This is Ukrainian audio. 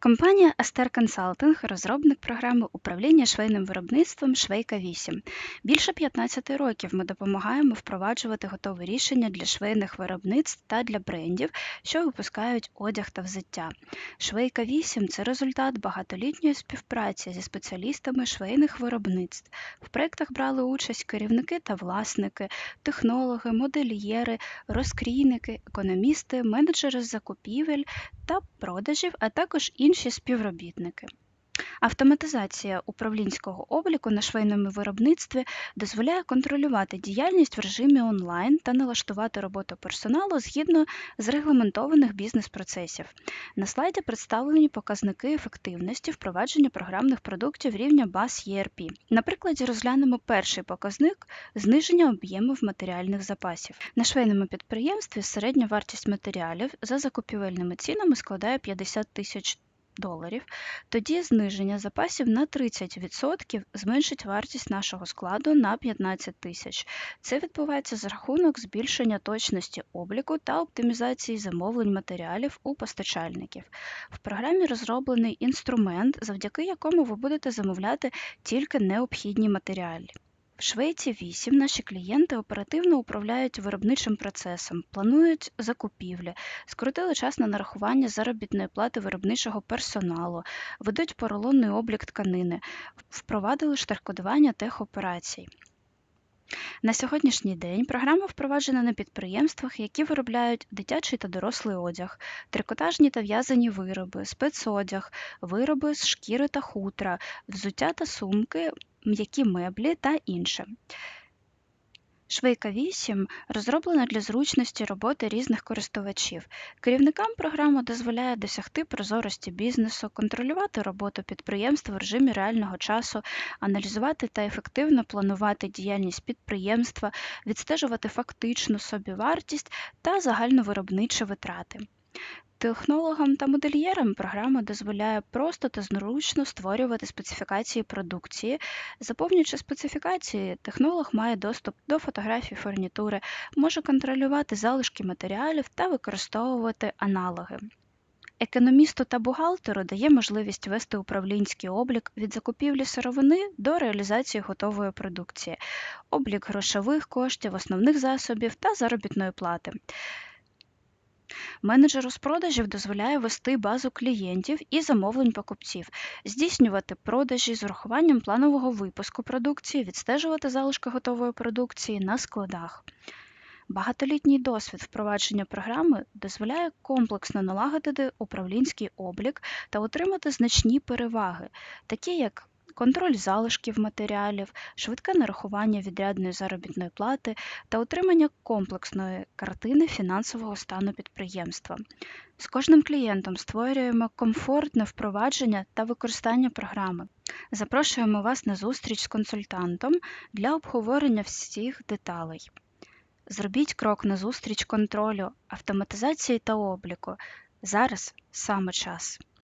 Компанія Астер Консалтинг розробник програми управління швейним виробництвом Швейка 8. Більше 15 років ми допомагаємо впроваджувати готові рішення для швейних виробництв та для брендів, що випускають одяг та взуття. Швейка 8 це результат багатолітньої співпраці зі спеціалістами швейних виробництв. В проєктах брали участь керівники та власники, технологи, модельєри, розкрійники, економісти, менеджери закупівель та продажів, а також інші співробітники. Автоматизація управлінського обліку на швейному виробництві дозволяє контролювати діяльність в режимі онлайн та налаштувати роботу персоналу згідно з регламентованих бізнес-процесів. На слайді представлені показники ефективності впровадження програмних продуктів рівня BAS ERP. На прикладі розглянемо перший показник зниження об'ємів матеріальних запасів. На швейному підприємстві середня вартість матеріалів за закупівельними цінами складає 50 тисяч доларів, тоді зниження запасів на 30% зменшить вартість нашого складу на 15 тисяч. Це відбувається за рахунок збільшення точності обліку та оптимізації замовлень матеріалів у постачальників. В програмі розроблений інструмент, завдяки якому ви будете замовляти тільки необхідні матеріали. В Швейці 8 наші клієнти оперативно управляють виробничим процесом, планують закупівлі, скоротили час на нарахування заробітної плати виробничого персоналу, ведуть поролонний облік тканини, впровадили штрих-кодування техоперацій. На сьогоднішній день програма впроваджена на підприємствах, які виробляють дитячий та дорослий одяг, трикотажні та в'язані вироби, спецодяг, вироби з шкіри та хутра, взуття та сумки, м'які меблі та інше. Швейка 8 розроблена для зручності роботи різних користувачів. Керівникам програма дозволяє досягти прозорості бізнесу, контролювати роботу підприємства в режимі реального часу, аналізувати та ефективно планувати діяльність підприємства, відстежувати фактичну собівартість та загальновиробничі витрати. Технологам та модельєрам програма дозволяє просто та зручно створювати специфікації продукції. Заповнюючи специфікації, технолог має доступ до фотографій фурнітури, може контролювати залишки матеріалів та використовувати аналоги. Економісту та бухгалтеру дає можливість вести управлінський облік від закупівлі сировини до реалізації готової продукції, облік грошових коштів, основних засобів та заробітної плати. Менеджеру з продажів дозволяє вести базу клієнтів і замовлень покупців, здійснювати продажі з урахуванням планового випуску продукції, відстежувати залишки готової продукції на складах. Багатолітній досвід впровадження програми дозволяє комплексно налагодити управлінський облік та отримати значні переваги, такі як контроль залишків матеріалів, швидке нарахування відрядної заробітної плати та отримання комплексної картини фінансового стану підприємства. З кожним клієнтом створюємо комфортне впровадження та використання програми. Запрошуємо вас на зустріч з консультантом для обговорення всіх деталей. Зробіть крок на зустріч контролю, автоматизації та обліку. Зараз саме час.